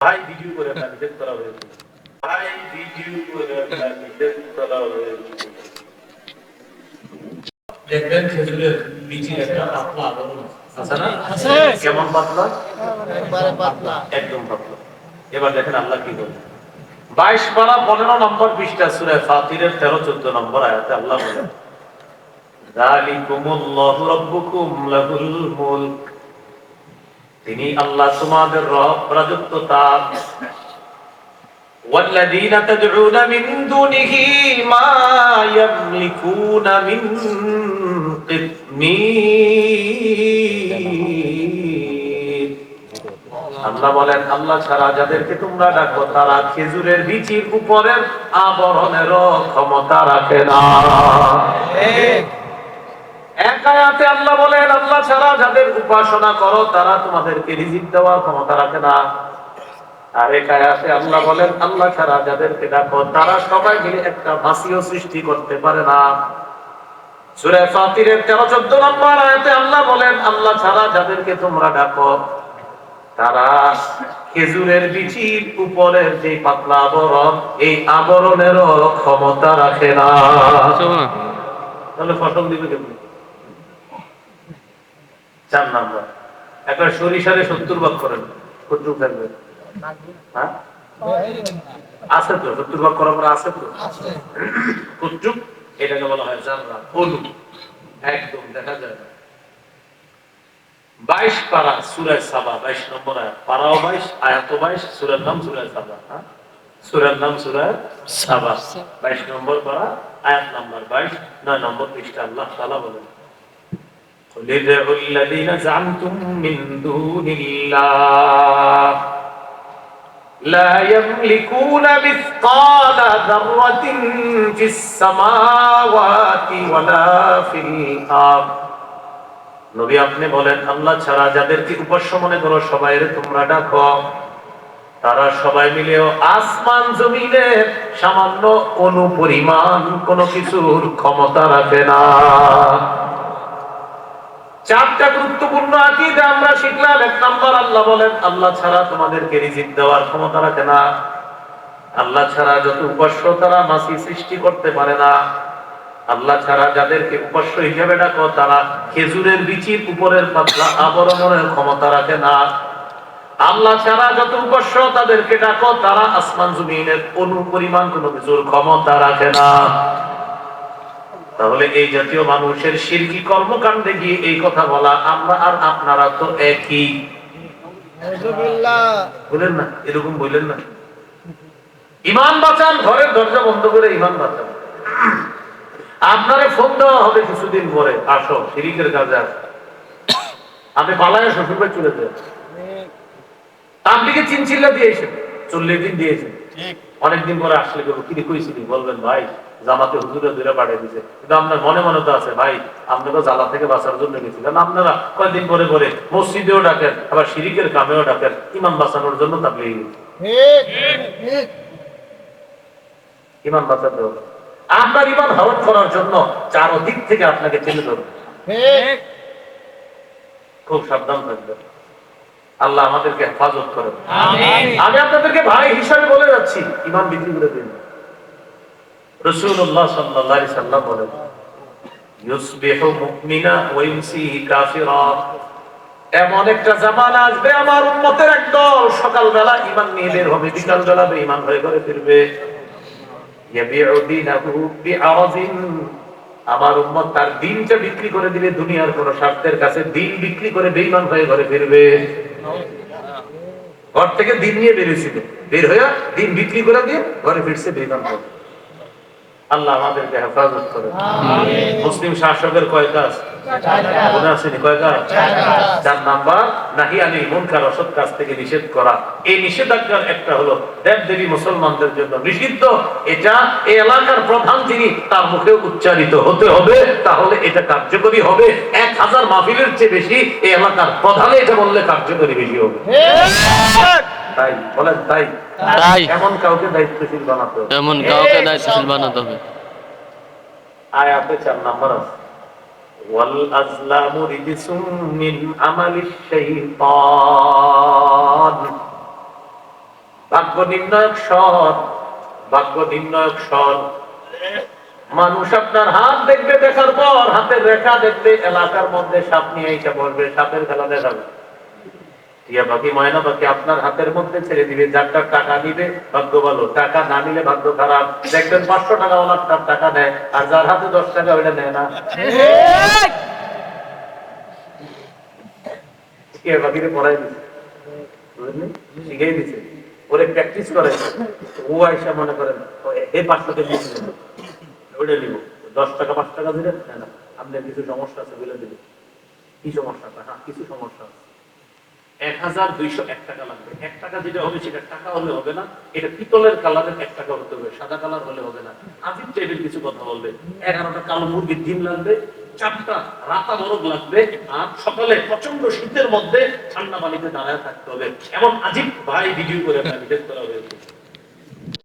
ভাই ভিডিও করে আপনার নিষেধ করা হয়েছে ভাই ভিডিও করে আপনার নিষেধ করা হয়েছে দেখবেন খেজুরের বিচির একটা পাতলা আবরণ আছে না? কেমন পাতলা? একবারে পাতলা। একদম পাতলা। এবার দেখেন আল্লাহ কি করে বাইশ পারা পনেরো নম্বর পৃষ্ঠা সুরে ফাতিরের তেরো চোদ্দ নম্বর আয়াতে আল্লাহ বলেন যালিকুমুল্লাহু রাব্বুকুম লাহুল মুলক। তিনি আল্লাহ তোমাদের রব রাজত্ব তার والذين تدعون من دونه ما يملكون من قطمير আল্লাহ বলেন আল্লাহ ছাড়া যাদেরকে তোমরা ডাকো তারা খেজুরের বিচির উপরের আবরণেরও ক্ষমতা রাখে না এক আয়াতে আল্লাহ বলেন আল্লাহ ছাড়া যাদের উপাসনা করো তারা তোমাদেরকে রিজিক দেওয়ার ক্ষমতা রাখে না। আর এক আয়াতে আল্লাহ বলেন আল্লাহ ছাড়া যাদেরকে ডাকো তারা সবাই মিলে একটা ভাসিও সৃষ্টি করতে পারে না। সূরা ফাতিরের 13 14 নম্বর আয়াতে আল্লাহ বলেন আল্লাহ ছাড়া যাদেরকে তোমরা ডাকো তারা খেজুরের বিচির উপরের যে পাতলা আবরণ এই আবরণেরও ক্ষমতা রাখে না। তাহলে ফসল দিবে কেমনি? চার নাম্বার। একটা সরিষারে সত্তর ভাগ করেন। কতটুকু থাকবে হ্যাঁ? আছে তো সত্তর ভাগ করার পরে আছে তো? কতটুক এটাকে বলা হয় জানরা হলু। একদম দেখা যায় না। বাইশ পারা সুরায় সাবা বাইশ নম্বর আয়াত। পারাও বাইশ আয়াত বাইশ সুরের নাম সুরায় সাবা হ্যাঁ? সুরের নাম সুরায় সাবা। বাইশ নম্বর পারা আয়াত নম্বর বাইশ নয় নম্বর পৃষ্ঠা আল্লাহ তালা বলেন। قل ادعوا الذين زعمتم من دون الله لا يملكون مثقال ذرة في السماوات ولا في الأرض নবী আপনি বলেন আল্লাহ ছাড়া যাদেরকে উপাস্য মনে করো সবাই তোমরা ডাকো তারা সবাই মিলেও আসমান জমিনের সামান্য অনুপরিমাণ কোনো কিছুর ক্ষমতা রাখে না চারটা গুরুত্বপূর্ণ আকিদা আমরা শিখলাম। এক নম্বর, আল্লাহ বলেন, আল্লাহ ছাড়া তোমাদেরকে রিজিক দেওয়ার ক্ষমতা রাখে না। আল্লাহ ছাড়া যত উপাস্য তারা মাসি সৃষ্টি করতে পারে না। আল্লাহ ছাড়া যাদেরকে উপাস্য হিসেবে ডাকো, তারা খেজুরের বিচির উপরের পাতলা আবরণের ক্ষমতা রাখে না। আল্লাহ ছাড়া যত উপাস্য তাদেরকে ডাকো, তারা আসমান জমিনের অনুপরিমাণ কোনো কিছুর ক্ষমতা রাখে না। তাহলে এই জাতীয় মানুষের শিরকি কর্মকাণ্ডে গিয়ে এই কথা বলা আমরা আর আপনারা তো একই। বলেন না এরকম বললেন না। ইমান বাঁচান ঘরের দরজা বন্ধ করে ইমান বাঁচান। আপনারে ফোন দেওয়া হবে কিছুদিন পরে। আসো শিরিকের কাজে আসো। আপনি পালায় শ্বশুর ভাই চলে যান। আপনিকে চিনচিল্লা দিয়েছেন চল্লিশ দিন দিয়েছেন অনেকদিন পরে আসলে কেউ কি কইছিলি? বলবেন ভাই জামাতে হুজুরে দূরে পাঠিয়ে দিছে। কিন্তু আপনার মনে মনে তো আছে ভাই আপনি তো জ্বালা থেকে বাঁচার জন্য গেছিলেন আপনারা কয়েকদিন পরে পরে মসজিদেও ডাকেন আবার শিরিকের কামেও ডাকেন ইমাম বাঁচানোর জন্য তাবলিগ ইমান বাঁচাতে হবে। আপনার ইমান হরণ করার জন্য চারদিক থেকে আপনাকে টেনে ধরবে। খুব সাবধান থাকবে আল্লাহ আমাদেরকে হেফাজত করেন। আমি আপনাদেরকে ভাই হিসাবে বলে যাচ্ছি ইমান বিক্রি করে দিন। রসুল্লাহ সাল্লাম বলেন ইউসবিহু মুমিনা ওয়া ইউমসি কাফিরা। এমন একটা জামানা আসবে আমার উম্মতের একদল সকালবেলা ইমান নিয়ে বের হবে বিকাল বেলা বেঈমান হয়ে ঘরে ফিরবে। ইয়াবিউ দীনাহু বিআরাদিন। আমার উম্মত তার দিনটা বিক্রি করে দিবে দুনিয়ার কোন স্বার্থের কাছে দিন বিক্রি করে বেইমান হয়ে ঘরে ফিরবে। ঘর থেকে দিন নিয়ে বেরিয়েছিল। বের হয়ে দিন বিক্রি করে দিয়ে ঘরে ফিরছে বেইমান হয়ে। আল্লাহ আমাদেরকে হেফাজত করে। মুসলিম শাসকের কয়েকটা কাজ মনে আসেনি কয় চার নাম্বার নাহি আনি মুনকার অসৎ কাজ থেকে নিষেধ করা। এই নিষেধাজ্ঞার একটা হলো দেব দেবী মুসলমানদের জন্য নিষিদ্ধ। এটা এই এলাকার প্রধান যিনি তার মুখে উচ্চারিত হতে হবে তাহলে এটা কার্যকরী হবে। এক হাজার মাহফিলের চেয়ে বেশি এই এলাকার প্রধানে এটা বললে কার্যকরী বেশি হবে। তাই বলেন তাই। তাই। এমন কাউকে দায়িত্বশীল বানাতে হবে। এমন কাউকে দায়িত্বশীল বানাতে হবে। আয়াতে চার নাম্বার আছে। ওয়াল رجس من عمل الشيطان. ভাগ্য নির্ণায়ক স্বর ভাগ্য নির্ণায়ক স্বর মানুষ আপনার হাত দেখবে, দেখার পর হাতের রেখা দেখবে, এলাকার মধ্যে সাপ নিয়ে এসে বলবে সাপের খেলা দেখাবে টিয়া পাখি ময়না পাখি আপনার হাতের মধ্যে ছেড়ে দিবে যারটা টাকা নিবে ভাগ্য ভালো। টাকা না নিলে ভাগ্য খারাপ। দেখবেন পাঁচশো টাকা ওনার তার টাকা নেয় আর যার হাতে দশ টাকা ওইটা নেয় না। টিয়া পড়াই দিছে। শিখেই দিছে। ওরে প্র্যাকটিস করে ও আইসা মনে করেন ও এ পাঁচশো টাকা ওইটা নিব। দশ টাকা পাঁচ টাকা দিলে না আপনার কিছু সমস্যা আছে বলে দিবে কি সমস্যা হ্যাঁ কিছু সমস্যা আছে। এক হাজার দুইশো এক টাকা লাগবে। এক টাকা যেটা হবে সেটা টাকা হলে হবে না, এটা পিতলের কালারের এক টাকা হতে হবে, সাদা কালার হলে হবে না। আজিব টাইপের কিছু কথা বলবে, এগারোটা কালো মুরগির ডিম লাগবে, চারটা রাতা মরগ লাগবে, আর সকালে প্রচণ্ড শীতের মধ্যে ঠান্ডা পানিতে দাঁড়ায় থাকতে হবে। এমন আজিব ভাই ভিডিও করে আপনার করা হয়েছে